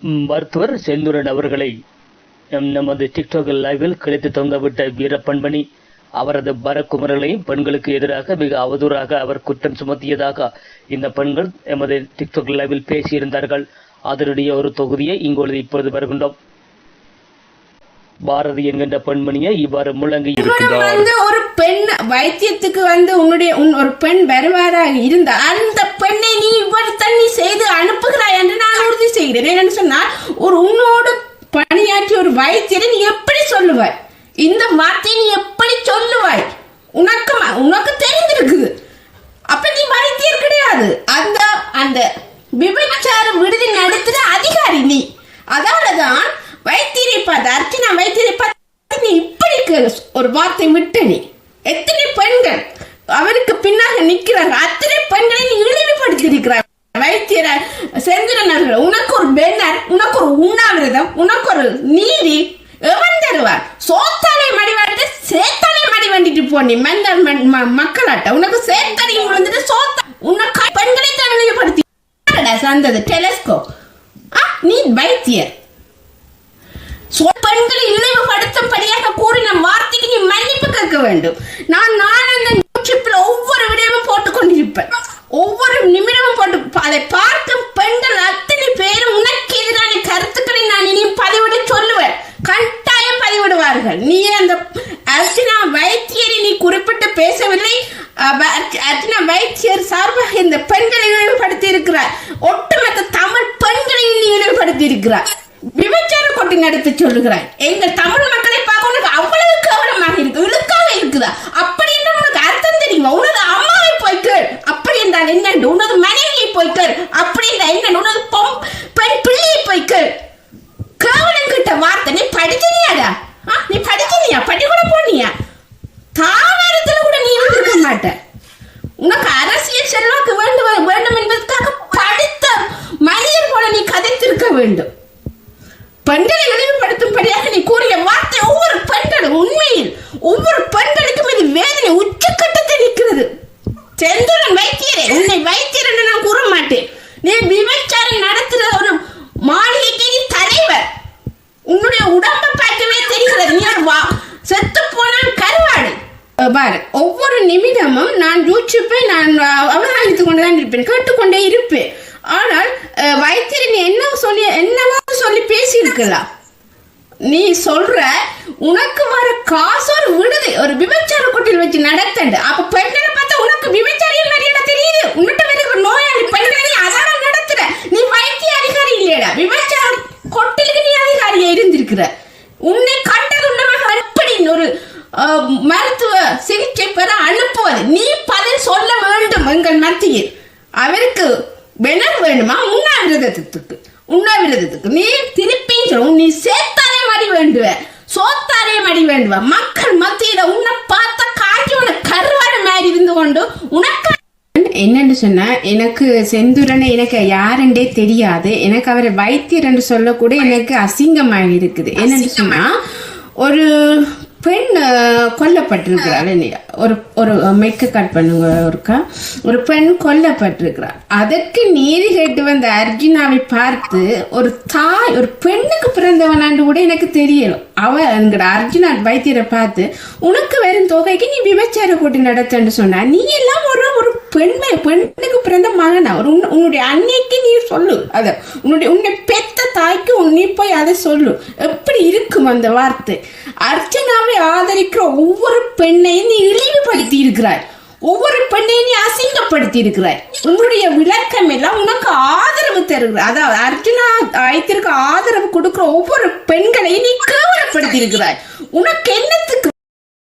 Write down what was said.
மருத்துவர் செந்தூரன் அவர்களை நமது டிக்டாக் லைவில் கிடைத்து தொங்கவிட்ட வீரப்பண்பணி அவரது பரக்குமரலையும் பெண்களுக்கு எதிராக மிக அவதூறாக அவர் குற்றம் சுமத்தியதாக இந்த பெண்கள் எமது டிக்டாக் லைவில் பேசியிருந்தார்கள். அதனுடைய ஒரு தொகுதியை இங்கொழுது இப்பொழுது வருகின்றோம். பாரதி என்கின்ற பெண்மணியை இவ்வாறு முழங்கி வந்து ஒரு பெண் வைத்தியத்துக்கு வந்து உன்னுடைய உன் ஒரு பெண் வருவாராக இருந்தா அந்த பெண்ணை நீ இவ்வளவு தண்ணி செய்து அனுப்புகிறாய் என்று நான் உறுதி செய்கிறேன். என்னன்னு சொன்னால் ஒரு உன்னோடு பணியாற்றிய ஒரு வைத்தியரை நீ எப்படி சொல்லுவாய்? இந்த வார்த்தையை நீ எப்படி சொல்லுவாய்? உனக்கு உனக்கு தெரிந்திருக்குது. அப்ப நீ வைத்தியர் கிடையாது. அந்த அந்த விபச்சார விடுதி நடத்துற அதிகாரி நீ. அதனாலதான் வைத்தியரை பார்த்து அர்ச்சனா வைத்தியரை பார்த்து நீ இப்படி ஒரு வார்த்தை விட்டு நீ. எத்தனை பெண்கள் அவருக்கு பின்னாக நிக்கிறாங்க அத்தனை பெண்களை நீ இழிவுபடுத்தியிருக்கிறார் வைத்தியர செந்திரனர்கள் உனக்கு ஒரு பெண்ணர் உனக்கு ஒரு உண்ணாவிரதம் உனக்கு ஒரு நீதி எவன் தருவார்? சோத்தாலை மடி வாண்டிட்டு சேத்தாலை மடி வண்டிட்டு போ நீ மன்னர் ம- மக்களாட்ட. உனக்கு சேத்தனையும் விழுந்துட்டு சோத்த உனக்கு பெண்களை தான் இழிவுபடுத்தி சந்தது டெலஸ்கோப் நீ வைத்தியர். பெண்களை இழிவுபடுத்தும்படியாக கூறின வார்த்தைக்கு நீ மன்னிப்பு கேட்க வேண்டும். நான் நான் அந்த யூடியூப்ல ஒவ்வொரு விடயமும் போட்டுக் கொண்டிருப்பேன். ஒவ்வொரு நிமிடமும் போட்டு அதை பார்க்கும் பெண்கள் அத்தனை பேரும் உனக்கு எதிரான கருத்துக்களை நான் இனி பதிவிட சொல்லுவேன். கட்டாயம் பதிவிடுவார்கள். நீ அந்த அர்ச்சனா வைத்தியரை நீ குறிப்பிட்டு பேசவில்லை. அஹ், அர்ச்சனா வைத்தியர் சார்பாக இந்த பெண்களை இழிவுபடுத்தி இருக்கிறார். ஒட்டுமொத்த தமிழ் பெண்களையும் நீ இழிவுபடுத்தி இருக்கிறார் விபச்சார கொட்டி நடத்த சொல்லுகிறாய். எங்கள் தமிழ் மக்களை பார்க்க உனக்கு அவ்வளவு கவனமாக இருக்கு இழுக்காக இருக்குதா? அப்படி என்று உனக்கு அர்த்தம் தெரியுமா? உனது அம்மாவை போய் அப்படி என்றால் என்னண்டு உனது மனைவியை போய் அப்படி என்றால் என்ன? உனது பொம் பெண் பிள்ளையை போய் கேள். கேவலம் கிட்ட வார்த்தை நீ படிச்சனியாடா நீ படிச்சனியா படி கூட போனியா? தாவரத்துல கூட நீ இருந்திருக்க மாட்ட. உனக்கு அரசியல் செல்வாக்கு வேண்டும் வேண்டும் என்பதற்காக படித்த மனிதர் போல நீ கதைத்திருக்க வேண்டும் பெண்களை இழிவுபடுத்தும்படியாக நீ கூறிய வார்த்தை ஒவ்வொரு பெண்களும் உண்மையில் ஒவ்வொரு பெண்களுக்கும் இது வேதனை உச்சக்கட்டத்தை நிற்கிறது செந்தூரன் வைத்தியரே உன்னை வைத்தியர் என்று நான் கூற மாட்டேன் நீ விபச்சாரம் நடத்துகிற ஒரு மாளிகைக்கு நீ தலைவர். உன்னுடைய உடம்பை பார்க்கவே தெரிகிறது. நீ ஒரு வா செத்து போனால் கருவாடு. பாரு ஒவ்வொரு நிமிடமும் நான் யூடியூப்பை நான் அஹ், அவதானித்துக் கொண்டுதான் இருப்பேன் கேட்டுக்கொண்டே இருப்பேன். ஆனால் வைத்தியன் நீ என்ன சொல்லி என்னவாவது சொல்லி பேசியிருக்கலாம். நீ சொல்ற உனக்கு வர காசு ஒரு விடுதி ஒரு விபச்சார கூட்டில் வச்சு நடத்தண்டு. அப்ப பெண்கள் பார்த்தா உனக்கு விபச்சாரியம் மரியாதை தெரியுது உன்னிட்ட வருகிற நோயாளி பெண்களை நீ அதான் நடத்துற நீ வைத்திய அதிகாரி இல்லையடா கொட்டிலுக்கு நீ அதிகாரியா இருந்திருக்கிற. உன்னை கண்டது கண்டதுண்டமாக எப்படி ஒரு மருத்துவ சிகிச்சை பெற அனுப்புவது. நீ பதில் சொல்ல வேண்டும் எங்கள் மத்தியில். அவருக்கு வெனர் வேணுமா? உண்ணாவிரதத்துக்கு. உண்ணாவிரதத்துக்கு. நீ திருப்பி நீ சேத்தாலே மடி வேண்டுவ. சோத்தாலே மடி வேண்டுவ. மக்கள் மத்தியில உன்னை பார்த்த காட்சி உனக்கு கருவாடு மாதிரி இருந்து கொண்டு உனக்கு என்னன்னு சொன்னா எனக்கு செந்துரனை எனக்கு யாருன்றே தெரியாது. எனக்கு அவரை வைத்தியர் என்று சொல்லக்கூட எனக்கு அசிங்கமாக இருக்குது. என்னன்னு சொன்னா ஒரு பெண் கொல்லப்பட்டிருக்கிறாள். இல்லையா ஒரு ஒரு மெக்கு கட் பண்ணுங்க ஒருக்கா? ஒரு பெண் கொல்லப்பட்டிருக்கிறாள். அதற்கு நீதி கேட்டு வந்த அர்ஜுனாவை பார்த்து ஒரு தாய் ஒரு பெண்ணுக்கு பிறந்தவனாண்டு கூட எனக்கு தெரியல. அவ என்கிற அர்ஜுனா வைத்தியரை பார்த்து உனக்கு வெறும் தொகைக்கு நீ விபச்சார கூட்டி நடத்தன்னு சொன்னா நீ எல்லாம் ஒரு ஒரு பெண்மை பெண்ணுக்கு பிறந்த மகனா? ஒரு உன்னுடைய அன்னைக்கு நீ சொல்லு அதை. உன்னுடைய உன்னை பெத்த தாய்க்கு நீ போய் அதை சொல்லு. எப்படி இருக்கும் அந்த வார்த்தை? அர்ச்சனாவை ஆதரிக்கிற ஒவ்வொரு பெண்ணையும் நீ இழிவுபடுத்தி இருக்கிறாய். ஒவ்வொரு பெண்ணையும் நீ அசிங்கப்படுத்தி இருக்கிறாய். உன்னுடைய விளக்கம் எல்லாம் உனக்கு ஆதரவு தருகிற அதாவது அர்ஜுனா ஆயத்திற்கு ஆதரவு கொடுக்கிற ஒவ்வொரு பெண்களையும் நீ கேவலப்படுத்தி இருக்கிறாய். உனக்கு என்னத்துக்கு